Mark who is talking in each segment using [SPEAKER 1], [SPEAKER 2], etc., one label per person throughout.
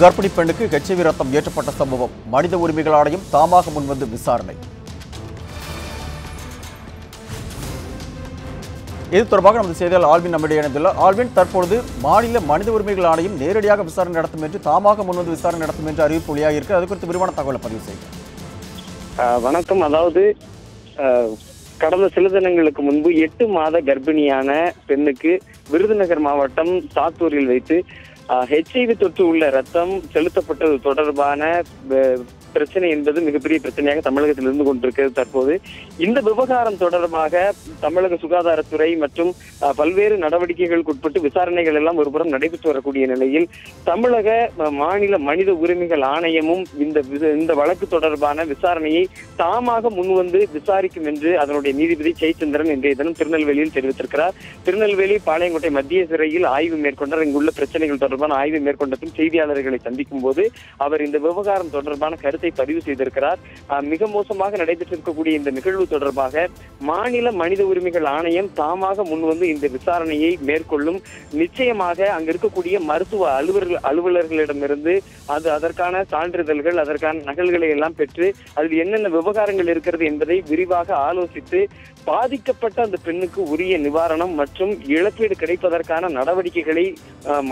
[SPEAKER 1] கர்ப்பிணி பெண்ணுக்கு ஹெச்ஐவி ரத்தம் ஏற்றப்பட்ட சம்பவம். மனித உரிமைகள் ஆணையம் தாமாக முன்வந்து விசாரணை. இது தொடர்பாக நமது செய்தியாளர் ஆல்வின் நம்மிடையே இணைந்துள்ளார். ஆல்வின் தற்பொழுது மாநில மனித உரிமைகள் ஆணையம் நேரடியாக விசாரணை நடத்தும் என்று தாமாக முன்வந்து விசாரணை நடத்தும் என்று அறிவிப்பு வெளியாக இருக்கு அது குறித்து விரிவான தகவலை பதிவு செய்யுங்க
[SPEAKER 2] வணக்கம். அதாவது கடந்த சில தினங்களுக்கு முன்பு எட்டு மாத கர்ப்பிணியான பெண்ணுக்கு விருதுநகர் மாவட்டம் சாத்தூரில் வைத்து ஹெச்ஐவி தொற்று உள்ள ரத்தம் செலுத்தப்பட்டது தொடர்பான பிரச்சனை என்பது மிகப்பெரிய பிரச்சனையாக தமிழகத்தில் இருந்து கொண்டிருக்கிறது தற்போது. இந்த விவகாரம் தொடர்பாக தமிழக சுகாதாரத்துறை மற்றும் பல்வேறு நடவடிக்கைகளுக்கு உட்பட்டு விசாரணைகள் எல்லாம் ஒருபுறம் நடைபெற்று வரக்கூடிய நிலையில் தமிழக மாநில மனித உரிமைகள் ஆணையமும் இந்த இந்த வழக்கு தொடர்பான விசாரணையை தாமாக முன்வந்து விசாரிக்கும் என்று அதனுடைய நீதிபதி ஜெயச்சந்திரன் இன்றைய தினம் திருநெல்வேலியில் தெரிவித்திருக்கிறார். திருநெல்வேலி பாளையங்கோட்டை மத்திய சிறையில் ஆய்வு மேற்கொண்டார். இங்குள்ள பிரச்சனைகள் தொடர்பான ஆய்வு மேற்கொண்ட பின் செய்தியாளர்களை சந்திக்கும் போது அவர் இந்த விவகாரம் தொடர்பான கருத்து கருத்தை பதிவு செய்திருக்கிறார். மிக மோசமாக நடைபெற்றிருக்கக்கூடிய இந்த நிகழ்வு தொடர்பாக மாநில மனித உரிமைகள் ஆணையம் தாமாக முன்வந்து இந்த விசாரணையை மேற்கொள்ளும். நிச்சயமாக அங்க இருக்கக்கூடிய மருத்துவ அலுவலர் அலுவலர்களிடமிருந்து அது அதற்கான சான்றிதழ்கள் அதற்கான நகல்களை எல்லாம் பெற்று அதில் என்னென்ன விவகாரங்கள் இருக்கிறது என்பதை விரிவாக ஆலோசித்து பாதிக்கப்பட்ட அந்த பெண்ணுக்கு உரிய நிவாரணம் மற்றும் இழப்பீடு கிடைப்பதற்கான நடவடிக்கைகளை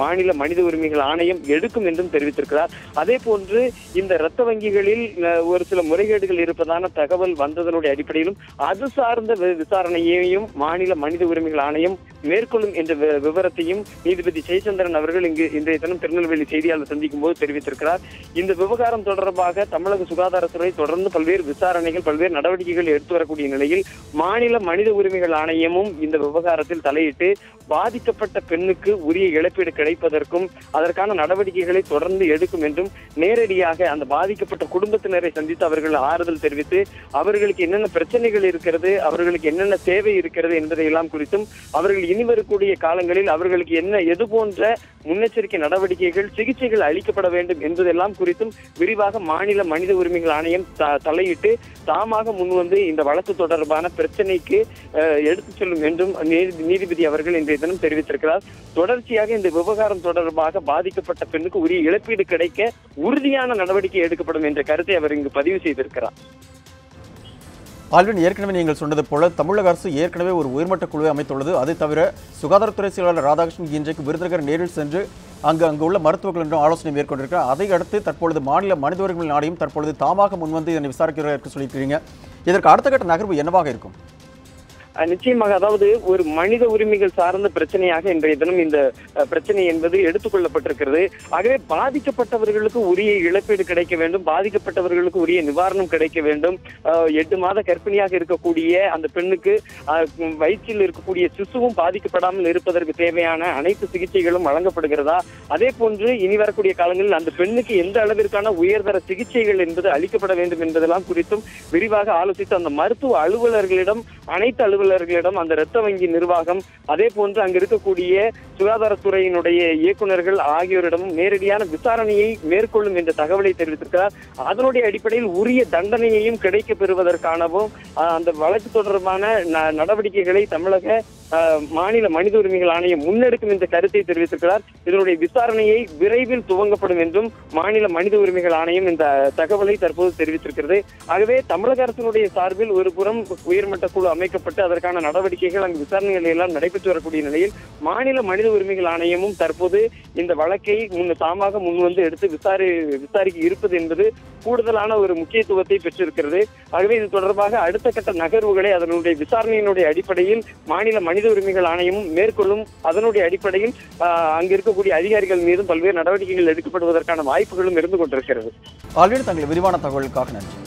[SPEAKER 2] மாநில மனித உரிமைகள் ஆணையம் எடுக்கும் என்றும் தெரிவித்திருக்கிறார். அதே போன்று இந்த இரத்த வங்கிகள் அஹ், ஒரு சில முறைகேடுகள் இருப்பதான தகவல் வந்ததனுடைய அடிப்படையிலும் அது சார்ந்த விசாரணையையும் மாநில மனித உரிமைகள் ஆணையம் மேற்கொள்ளும் என்ற விவரத்தையும் நீதிபதி ஜெயச்சந்திரன் அவர்கள் இங்கு இன்றைய தினம் திருநெல்வேலி செய்தியாளர் சந்திக்கும் போது தெரிவித்திருக்கிறார். இந்த விவகாரம் தொடர்பாக தமிழக சுகாதாரத்துறை தொடர்ந்து பல்வேறு விசாரணைகள் பல்வேறு நடவடிக்கைகள் எடுத்து வரக்கூடிய நிலையில் மாநில மனித உரிமைகள் ஆணையமும் இந்த விவகாரத்தில் தலையிட்டு பாதிக்கப்பட்ட பெண்ணுக்கு உரிய இழப்பீடு கிடைப்பதற்கும் அதற்கான நடவடிக்கைகளை தொடர்ந்து எடுக்கும் என்றும் நேரடியாக அந்த பாதிக்கப்பட்ட குடும்பத்தினரை சந்தித்து அவர்கள் ஆறுதல் தெரிவித்து அவர்களுக்கு என்னென்ன பிரச்சனைகள் இருக்கிறது அவர்களுக்கு என்னென்ன தேவை இருக்கிறது என்பதை எல்லாம் குறித்தும் அவர்கள் இனி வரக்கூடிய காலங்களில் அவர்களுக்கு என்ன எது போன்ற முன்னெச்சரிக்கை நடவடிக்கைகள் சிகிச்சைகள் அளிக்கப்பட வேண்டும் என்பதெல்லாம் குறித்தும் விரிவாக மாநில மனித உரிமைகள் ஆணையம் தலையிட்டு தாமாக முன்வந்து இந்த வழக்கு தொடர்பான பிரச்சனைக்கு எடுத்துச் செல்லும் என்றும் நீதிபதி அவர்கள் இன்றைய தினம் தெரிவித்திருக்கிறார். தொடர்ச்சியாக இந்த விவகாரம் தொடர்பாக பாதிக்கப்பட்ட பெண்ணுக்கு உரிய இழப்பீடு கிடைக்க உறுதியான நடவடிக்கை எடுக்கப்படும் என்ற கருத்தை அவர் இங்கு பதிவு செய்திருக்கிறார்.
[SPEAKER 1] ஆல்வின் ஏற்கனவே நீங்கள் சொன்னது போல தமிழக அரசு ஏற்கனவே ஒரு உயர்மட்ட குழுவை அமைத்துள்ளது. அது தவிர சுகாதாரத்துறை செயலாளர் ராதாகிருஷ்ணன் இன்றைக்கு விருதுநகர் நேரில் சென்று அங்கு அங்கு உள்ள மருத்துவர்களிடம் ஆலோசனை மேற்கொண்டிருக்கிறார். அதை அடுத்து தற்பொழுது மாநில மனித உரிமைகள் ஆணையம் தற்பொழுது தாமாக முன்வந்து இதனை விசாரிக்கிறதற்கு சொல்லியிருக்கிறீங்க. இதற்கு அடுத்த கட்ட நகர்வு என்னவாக இருக்கும்?
[SPEAKER 2] நிச்சயமாக அதாவது ஒரு மனித உரிமைகள் சார்ந்த பிரச்சனையாக இன்றைய தினம் இந்த பிரச்சனை என்பது எடுத்துக்கொள்ளப்பட்டிருக்கிறது. ஆகவே பாதிக்கப்பட்டவர்களுக்கு உரிய இழப்பீடு கிடைக்க வேண்டும். பாதிக்கப்பட்டவர்களுக்கு உரிய நிவாரணம் கிடைக்க வேண்டும். எட்டு மாத கர்ப்பிணியாக இருக்கக்கூடிய அந்த பெண்ணுக்கு வயிற்றில் இருக்கக்கூடிய சிசுவும் பாதிக்கப்படாமல் இருப்பதற்கு தேவையான அனைத்து சிகிச்சைகளும் வழங்கப்படுகிறதா? அதே போன்று இனி வரக்கூடிய காலங்களில் அந்த பெண்ணுக்கு எந்த அளவிற்கான உயர்தர சிகிச்சைகள் என்பது அளிக்கப்பட வேண்டும் என்பதெல்லாம் குறித்தும் விரிவாக ஆலோசித்து அந்த மருத்துவ அலுவலர்களிடம் அனைத்து அலுவலர்களிடம் அந்த இரத்த வங்கி நிர்வாகம் அதே போன்று அங்கு இருக்கக்கூடிய சுகாதாரத்துறையினுடைய இயக்குநர்கள் ஆகியோரிடமும் நேரடியான விசாரணையை மேற்கொள்ளும் என்ற தகவலை தெரிவித்திருக்கிறார். அதனுடைய அடிப்படையில் உரிய தண்டனையையும் கிடைக்க பெறுவதற்கானவும் அந்த வழக்கு தொடர்பான நடவடிக்கைகளை தமிழக மாநில மனித உரிமைகள் ஆணையம் முன்னெடுக்கும் என்ற கருத்தை தெரிவித்திருக்கிறார். இதனுடைய விசாரணையை விரைவில் துவங்கப்படும் என்றும் மாநில மனித உரிமைகள் ஆணையம் இந்த தகவலை தற்போது தெரிவித்திருக்கிறது. ஆகவே தமிழக அரசினுடைய சார்பில் ஒரு புறம் உயர்மட்ட குழு அமைக்கப்பட்டு அதற்கான நடவடிக்கைகள் அங்கு விசாரணைகள் எல்லாம் நடைபெற்று வரக்கூடிய நிலையில் மாநில மனித உரிமைகள் ஆணையமும் தற்போது இந்த வழக்கை முன் தாமாக முன்வந்து எடுத்து விசாரி விசாரிக்க இருப்பது என்பது கூடுதலான ஒரு முக்கியத்துவத்தை பெற்றிருக்கிறது. ஆகவே இது தொடர்பாக அடுத்த கட்ட நகர்வுகளை அதனுடைய விசாரணையினுடைய அடிப்படையில் மாநில மனித உரிமைகள் ஆணையமும் மேற்கொள்ளும். அதனுடைய அடிப்படையில் அங்கு இருக்கக்கூடிய அதிகாரிகள் மீதும் பல்வேறு நடவடிக்கைகள் எடுக்கப்படுவதற்கான வாய்ப்புகளும் இருந்து கொண்டிருக்கிறது.
[SPEAKER 1] ஆல்வின் தங்கள் விரிவான தகவலுக்காக நன்றி.